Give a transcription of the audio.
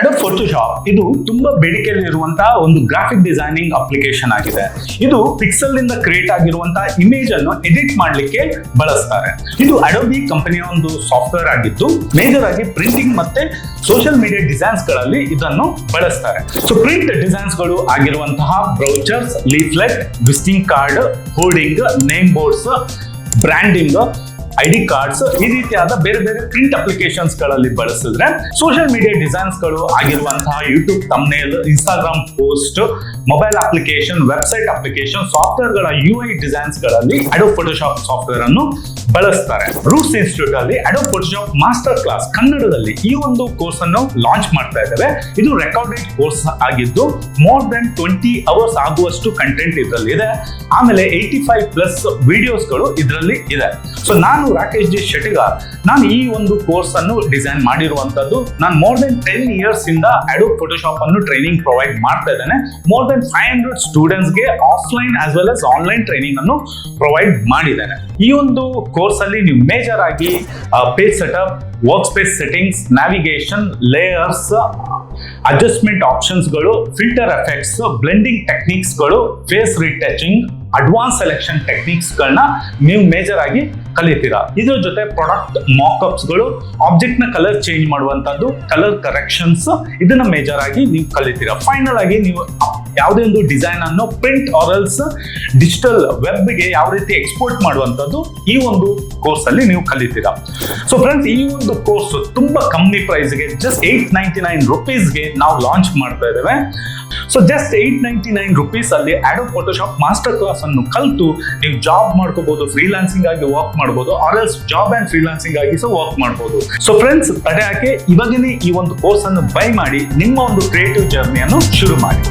ಅಡೋ Photoshop ಇದು ತುಂಬಾ ಬೇಡಿಕೆಯಲ್ಲಿರುವಂತಹ ಒಂದು ಗ್ರಾಫಿಕ್ ಡಿಸೈನಿಂಗ್ ಅಪ್ಲಿಕೇಶನ್ ಆಗಿದೆ. ಇದು ಪಿಕ್ಸೆಲ್ನಿಂದ ಕ್ರಿಯೇಟ್ ಆಗಿರುವಂತಹ ಇಮೇಜ್ ಅನ್ನು ಎಡಿಟ್ ಮಾಡಲಿಕ್ಕೆ ಬಳಸ್ತಾರೆ. ಇದು ಅಡೋಬಿ ಕಂಪನಿಯ ಒಂದು ಸಾಫ್ಟ್ವೇರ್ ಆಗಿದ್ದು ಮೇಜರ್ ಆಗಿ ಪ್ರಿಂಟಿಂಗ್ ಮತ್ತೆ ಸೋಷಿಯಲ್ ಮೀಡಿಯಾ ಡಿಸೈನ್ಸ್ಗಳಲ್ಲಿ ಇದನ್ನು ಬಳಸ್ತಾರೆ. ಸೊ ಪ್ರಿಂಟ್ ಡಿಸೈನ್ಸ್ಗಳು ಆಗಿರುವಂತಹ brochures leaflet visiting card hoarding name boards branding I D cards ಈ ರೀತಿಯಾದ ಬೇರೆ ಬೇರೆ ಪ್ರಿಂಟ್ ಅಪ್ಲಿಕೇಶನ್ಸ್ಗಳಲ್ಲಿ ಬಳಸಿದ್ರೆ ಸೋಷಿಯಲ್ ಮೀಡಿಯಾ ಡಿಸೈನ್ಸ್ಗಳು ಆಗಿರುವಂತಹ YouTube thumbnail Instagram post mobile application website application ಸಾಫ್ಟ್ವೇರ್ಗಳ U I ಡಿಸೈನ್ಸ್ಗಳಲ್ಲಿ ಅಡೋ ಫೋಟೋಶಾಪ್ ಸಾಫ್ಟ್ವೇರ್ ಅನ್ನು ಬಳಸ್ತಾರೆ. ರೂಟ್ಸ್ ಇನ್ಸ್ಟಿಟ್ಯೂಟ್ ಅಲ್ಲಿ ಅಡೋ ಫೋಟೋಶಾಪ್ ಮಾಸ್ಟರ್ ಕ್ಲಾಸ್ ಕನ್ನಡದಲ್ಲಿ ಈ ಒಂದು ಕೋರ್ಸ್ ಅನ್ನು ಲಾಂಚ್ ಮಾಡ್ತಾ ಇದ್ದೇವೆ. ಇದು ರೆಕಾರ್ಡೆಡ್ ಕೋರ್ಸ್ ಆಗಿದ್ದು ಮೋರ್ ದೆನ್ ಟ್ವೆಂಟಿ ಅವರ್ಸ್ ಆಗುವಷ್ಟು ಕಂಟೆಂಟ್ ಇದರಲ್ಲಿ ಇದೆ. ಆಮೇಲೆ ಏಯ್ಟಿ ಫೈವ್ ಪ್ಲಸ್ ವಿಡಿಯೋಸ್ಗಳು ಇದರಲ್ಲಿ ಇದೆ. ಸೊ ನಾನು ರಾಕೇಶ್ ಜಿ ಶೆಟ್ಟಿಗಾರ್ ನಾನು ಈ ಒಂದು ಕೋರ್ಸ್ ಅನ್ನು ಡಿಸೈನ್ ಮಾಡಿರುವಂತದ್ದು ನಾನು ಮೋರ್ ದೆನ್ ಟೆನ್ ಇಯರ್ಸ್ ಇಂದ ಅಡೋಬ್ ಫೋಟೋಶಾಪ್ ಅನ್ನು ಟ್ರೈನಿಂಗ್ ಪ್ರೊವೈಡ್ ಮಾಡ್ತಾ ಇದ್ದೇನೆ. ಮೋರ್ ದೆನ್ ಫೈವ್ ಹಂಡ್ರೆಡ್ ಸ್ಟೂಡೆಂಟ್ಸ್ಗೆ offline as well as online training ಅನ್ನು ಪ್ರೊವೈಡ್ ಮಾಡಿದ್ದೇನೆ. ಈ ಒಂದು ಕೋರ್ಸ್ ಅಲ್ಲಿ ನೀವು ಮೇಜರ್ ಆಗಿ page setup work space settings navigation layers adjustment ಆಪ್ಷನ್ಸ್ಗಳು filter effects blending ಟೆಕ್ನಿಕ್ಸ್ಗಳು ಫೇಸ್ ರಿಟಚಿಂಗ್ ಅಡ್ವಾನ್ಸ್ ಸೆಲೆಕ್ಷನ್ ಟೆಕ್ನಿಕ್ಸ್ಗಳನ್ನ ನೀವು ಮೇಜರ್ ಆಗಿ ಕಲಿತೀರಾ. ಇದ್ರ ಜೊತೆ ಪ್ರಾಡಕ್ಟ್ ಮಾಕಪ್ಸ್ಗಳು ಆಬ್ಜೆಕ್ಟ್ನ ಕಲರ್ ಚೇಂಜ್ ಮಾಡುವಂತದ್ದು ಕಲರ್ ಕರೆಕ್ಷನ್ಸ್ ಇದನ್ನ ಮೇಜರ್ ಆಗಿ ನೀವು ಕಲಿತೀರಾ. ಫೈನಲ್ ಆಗಿ ನೀವು ಯಾವುದೇ ಒಂದು ಡಿಸೈನ್ ಅನ್ನು ಪ್ರಿಂಟ್ ಆರಲ್ಸ್ ಡಿಜಿಟಲ್ ವೆಬ್ಗೆ ಯಾವ ರೀತಿ ಎಕ್ಸ್ಪೋರ್ಟ್ ಮಾಡುವಂಥದ್ದು ಈ ಒಂದು ಕೋರ್ಸ್ ಅಲ್ಲಿ ನೀವು ಕಲಿತೀರಾ. ಸೊ ಫ್ರೆಂಡ್ಸ್ ಈ ಒಂದು ಕೋರ್ಸ್ ತುಂಬಾ ಕಮ್ಮಿ ಪ್ರೈಸ್ಗೆ ಜಸ್ಟ್ ಏಟ್ ನೈಂಟಿ ನೈನ್ ರುಪೀಸ್ಗೆ ನಾವು ಲಾಂಚ್ ಮಾಡ್ತಾ ಇದ್ದೇವೆ. So just eight ninety nine rupees ಅಲ್ಲಿ ಆಡೋ ಫೋಟೋಶಾಪ್ ಮಾಸ್ಟರ್ ಕ್ಲಾಸ್ ಅನ್ನು ಕಲಿತು ನೀವು ಜಾಬ್ ಮಾಡ್ಕೋಬಹುದು ಫ್ರೀಲಾನ್ಸಿಂಗ್ ಆಗಿ ವರ್ಕ್ ಮಾಡಬಹುದು or else job and freelancing ಆಗಿ ಸಹ ವರ್ಕ್ ಮಾಡಬಹುದು ಸೊ ಫ್ರೆಂಡ್ಸ್ ತಡೆ ಹಾಕಿ ಇವಾಗನೇ ಈ ಒಂದು ಕೋರ್ಸ್ ಅನ್ನು ಬೈ ಮಾಡಿ ನಿಮ್ಮ ಒಂದು ಕ್ರಿಯೇಟಿವ್ ಜರ್ನಿಯನ್ನು ಶುರು ಮಾಡಿ.